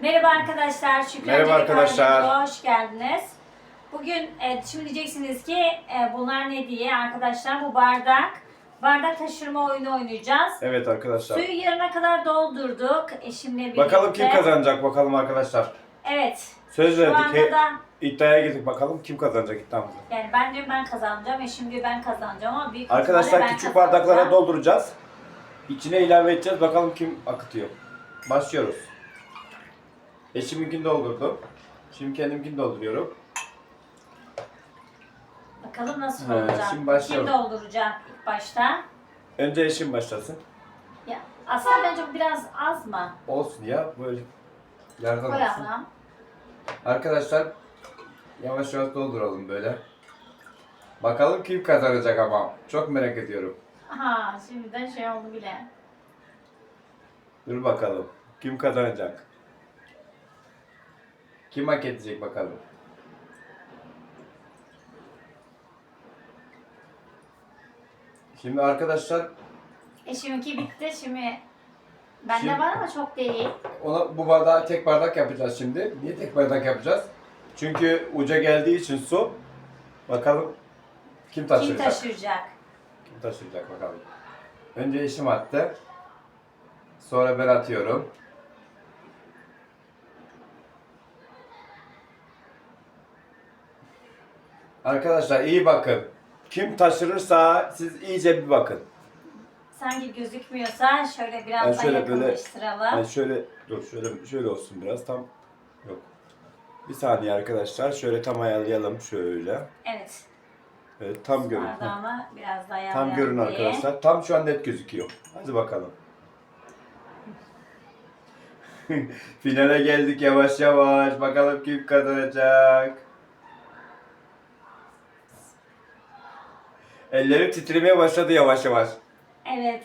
Merhaba arkadaşlar, Şükran Merhaba arkadaşlar. Ailemize Hoş geldiniz. Bugün e, şimdi diyeceksiniz ki e, bunlar ne diye arkadaşlar bu bardak. Bardak taşırma oyunu oynayacağız. Evet arkadaşlar. Suyu yarına kadar doldurduk eşimle birlikte. Bakalım kim kazanacak bakalım arkadaşlar. Evet. Söz Şu verdik. anda He, da iddiaya girdik bakalım kim kazanacak iddiamızı. yani ben diyorum ben kazanacağım, eşim diyor ben kazanacağım ama büyük ihtimalle Arkadaşlar ben küçük kazanacağım. bardaklara dolduracağız. İçine ilave edeceğiz bakalım kim akıtıyor. Başlıyoruz. Eşiminkini doldurdum. Şimdi kendimkini dolduruyorum. Bakalım nasıl He, olacak. şimdi başlayalım. Kim dolduracak ilk başta? Önce eşim başlasın. Ya, aslında bence bu biraz az mı? Olsun ya böyle yardım olsun. Koyalım. Arkadaşlar yavaş yavaş dolduralım böyle. Bakalım kim kazanacak ama. Çok merak ediyorum. Aha şimdiden şey oldu bile. Dur bakalım. Kim kazanacak? Kim hak edecek bakalım. Şimdi arkadaşlar Eşiminki bitti şimdi. Bende Şimdi- var ama çok değil. ona bu bardağı tek bardak yapacağız şimdi. Niye tek bardak yapacağız? Çünkü uca geldiği için su. Bakalım kim Kim taşıyacak? taşıyacak? Kim taşıyacak bakalım. Önce eşim attı. Sonra ben atıyorum. Arkadaşlar iyi bakın. Kim taşırırsa siz iyice bir bakın. Sanki gözükmüyorsa şöyle biraz Ben daha şöyle böyle- yakınlaştıralım. Yani şöyle dur şöyle şöyle olsun biraz tam yok. Bir saniye arkadaşlar şöyle tam ayarlayalım şöyle. Evet. Evet tam görün. Bardağını biraz daha Tam görün diye. arkadaşlar. Tam şu an net gözüküyor. Hadi bakalım. Finale geldik yavaş yavaş. Bakalım kim kazanacak. Ellerim titremeye başladı yavaş yavaş. Evet.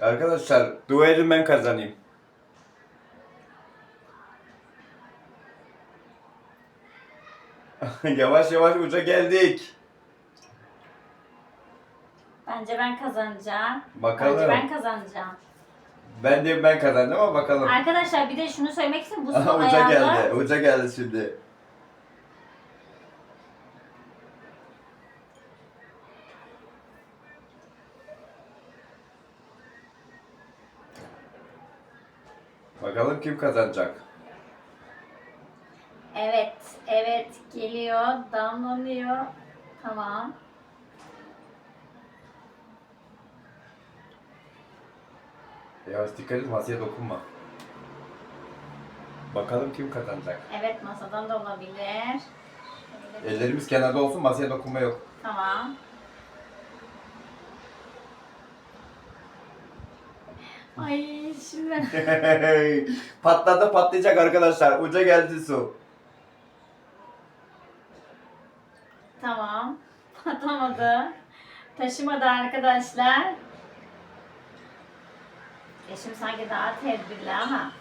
Arkadaşlar dua edin ben kazanayım. yavaş yavaş uca geldik. Bence ben kazanacağım. Bakalım. Bence ben kazanacağım. Ben de ben kazandım ama bakalım. Arkadaşlar bir de şunu söylemek istiyorum. Bu Aha, uca geldi. Uca geldi şimdi. Bakalım kim kazanacak. Evet, evet geliyor, damlanıyor. Tamam. Yavaş dikkat et masaya dokunma. Bakalım kim kazanacak. Evet masadan da olabilir. Şöyle- Ellerimiz kenarda olsun masaya dokunma yok. Tamam. Ay şimdi Patladı patlayacak arkadaşlar. Uca geldi su. tamam. Patlamadı. Taşımadı arkadaşlar. Eşim sanki daha tedbirli ama.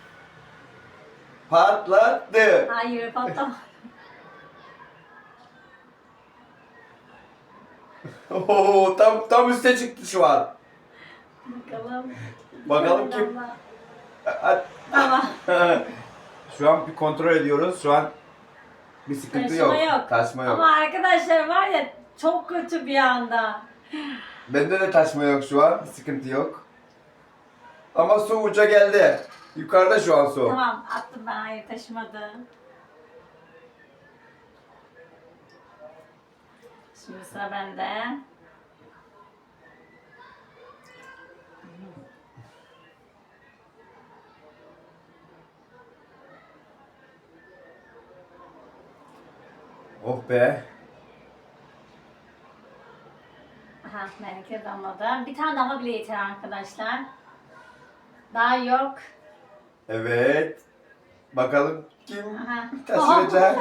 Patladı. Hayır patlamadı. Oo, tam tam üste çıktı şu an. Bakalım. Bakalım kim? Tamam. Şu an bir kontrol ediyoruz. Şu an bir sıkıntı Taşıma yok. yok. Taşma yok. Ama arkadaşlar var ya çok kötü bir anda. Bende de taşma yok şu an. Bir sıkıntı yok. Ama su uca geldi. Yukarıda şu an su. Tamam attım ben hayır taşımadı. Şimdi sıra bende. Oh be. Aha de damladı. Bir tane damla bile yeter arkadaşlar. Daha yok. Evet. Bakalım kim Aha.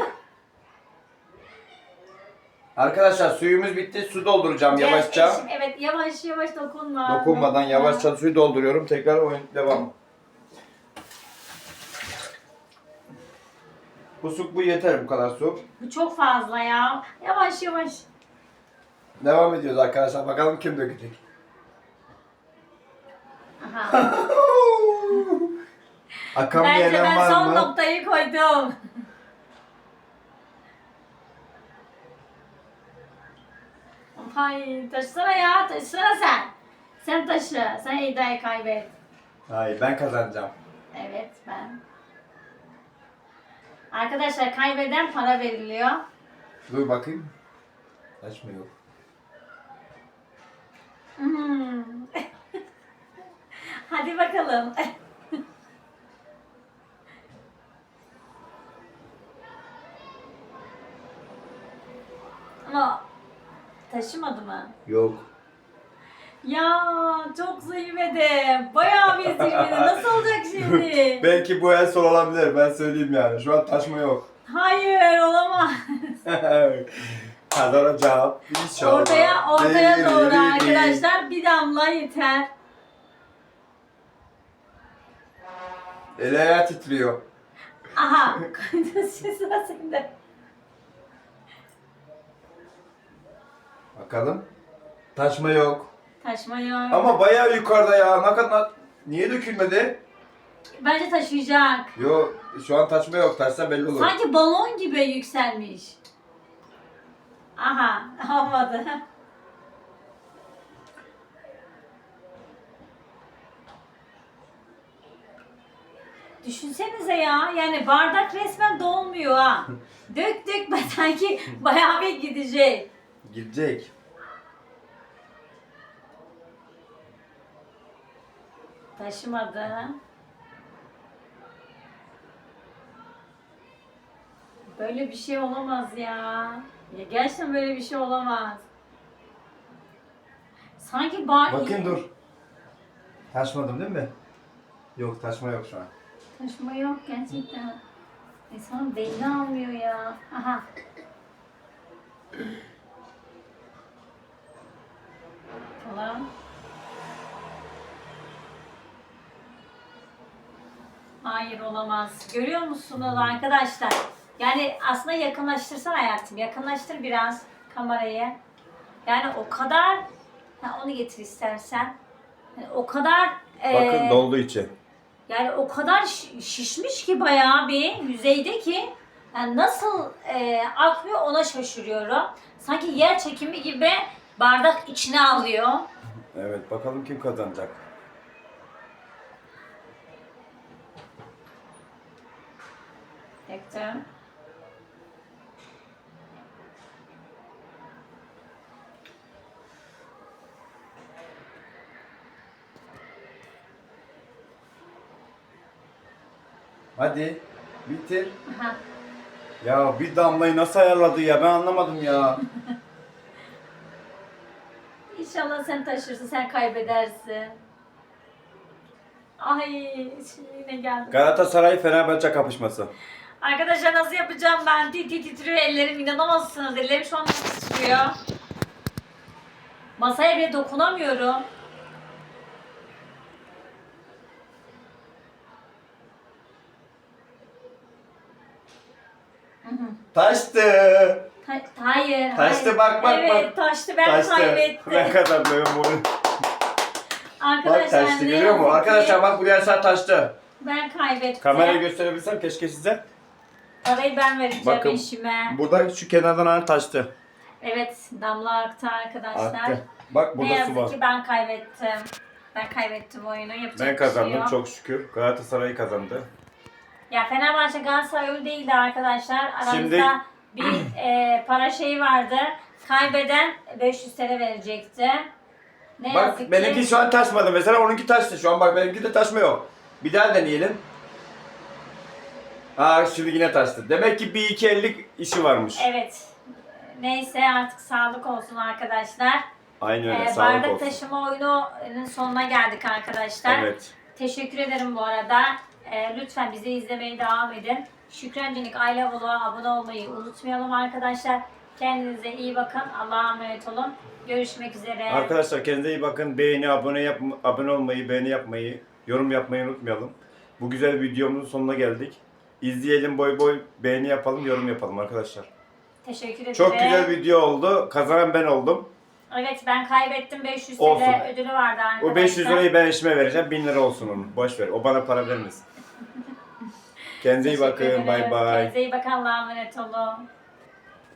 Arkadaşlar suyumuz bitti. Su dolduracağım yavaşça. eşim, Evet yavaş yavaş dokunma. Dokunmadan yavaşça suyu dolduruyorum. Tekrar oyun devam. Bu su bu yeter bu kadar su. Bu çok fazla ya. Yavaş yavaş. Devam ediyoruz arkadaşlar. Bakalım kim dökecek. Aha. Akan bir Bence ben var son mı? noktayı koydum. Hay taşısana ya taşısana sen. Sen taşı. Sen iddiayı kaybet. Hayır ben kazanacağım. Evet ben. Arkadaşlar kaybeden para veriliyor. Dur bakayım. Açmıyor. Hmm. Hadi bakalım. Ama taşımadı mı? Yok. Ya çok zirvede. Bayağı bir zirvede. Nasıl olacak şimdi? Belki bu el sol olabilir ben söyleyeyim yani. Şu an taşma yok. Hayır olamaz. Kazanacağım. İnşallah. Ortaya ortaya Değil, doğru değil, arkadaşlar bir damla yeter. El ayağı titriyor. Aha. Sıra sende. Bakalım. Taşma yok. Taşma yok. Ama bayağı yukarıda ya. Ne kadar... Niye dökülmedi? Bence taşıyacak. Yo şu an taşma yok. Taşsa belli olur. Sanki balon gibi yükselmiş. Aha, olmadı. Düşünsenize ya, yani bardak resmen dolmuyor ha. dök dök sanki bayağı bir gidecek. Gidecek. Taşımadı. Böyle bir şey olamaz ya. Ya gerçekten böyle bir şey olamaz. Sanki bar... Bakın dur. Taşmadım değil mi? Yok taşma yok şu an. Taşıma yok gerçekten. İnsan belli almıyor ya. Aha. Tamam. Hayır olamaz. Görüyor musunuz arkadaşlar? Yani aslında yakınlaştırsan hayatım. Yakınlaştır biraz kamerayı. Yani o kadar ha, onu getir istersen. Yani o kadar eee, doldu içi. yani o kadar şi- şişmiş ki bayağı bir yüzeyde ki yani nasıl e, akmıyor ona şaşırıyorum. Sanki yer çekimi gibi bardak içine alıyor. Evet bakalım kim kazanacak. Döktüm. Hadi bitir. Aha. Ya bir damlayı nasıl ayarladı ya ben anlamadım ya. İnşallah sen taşırsın, sen kaybedersin. Ay şimdi yine geldi. Galatasaray Fenerbahçe kapışması. Arkadaşlar nasıl yapacağım ben? Tit tit titriyor ellerim inanamazsınız. Ellerim şu an titriyor. Masaya bile dokunamıyorum. Taştı. Ta- hayır, Taştı, hayır. bak, bak, evet, bak. taştı ben Taştı. kaybettim. Ben kazandım bunu. Arkadaşlar Bak taştı ne görüyor musun? ki Arkadaşlar bak buraya saat taştı. Ben kaybettim. Kamerayı gösterebilsem keşke size. Parayı ben vereceğim Bakın. eşime. Burada şu kenardan hani taştı. Evet damla aktı arkadaşlar. Aktı. Bak Ne burada su yazık var. ki ben kaybettim. Ben kaybettim oyunu. Yapacak Ben bir şey kazandım yok. çok şükür. Galatasaray kazandı. Ya Fenerbahçe Galatasaray öyle değildi arkadaşlar. Aramızda Şimdi- bir e, para şeyi vardı. Kaybeden 500 TL verecekti. Ne Bak yazık benimki ki. şu an taşmadı. Mesela onunki taştı. Şu an bak benimki de taşma yok. Bir daha deneyelim. Aa şimdi yine taştı. Demek ki bir iki ellik işi varmış. Evet. Neyse artık sağlık olsun arkadaşlar. Aynı öyle Ee, sağlık bardak olsun. taşıma oyununun sonuna geldik arkadaşlar. Evet. Teşekkür ederim bu arada. Ee, lütfen bizi izlemeye devam edin. Şükrencilik Aile Vlog'a abone olmayı unutmayalım arkadaşlar. Kendinize iyi bakın. Allah'a emanet olun. Görüşmek üzere. Arkadaşlar kendinize iyi bakın. Beğeni, abone yap abone olmayı, beğeni yapmayı, yorum yapmayı unutmayalım. Bu güzel videomuzun sonuna geldik. İzleyelim boy boy, beğeni yapalım, yorum yapalım arkadaşlar. Teşekkür ederim. Çok güzel video oldu. Kazanan ben oldum. Evet ben kaybettim. 500 Olsun. TL ödülü vardı arkadaşlar. O 500 lirayı ben eşime vereceğim. 1000 lira olsun onun. Boş ver. O bana para vermesin. Kendinize iyi Teşekkür bakın. Bay bay. Kendinize iyi bakın. Allah'a emanet olun.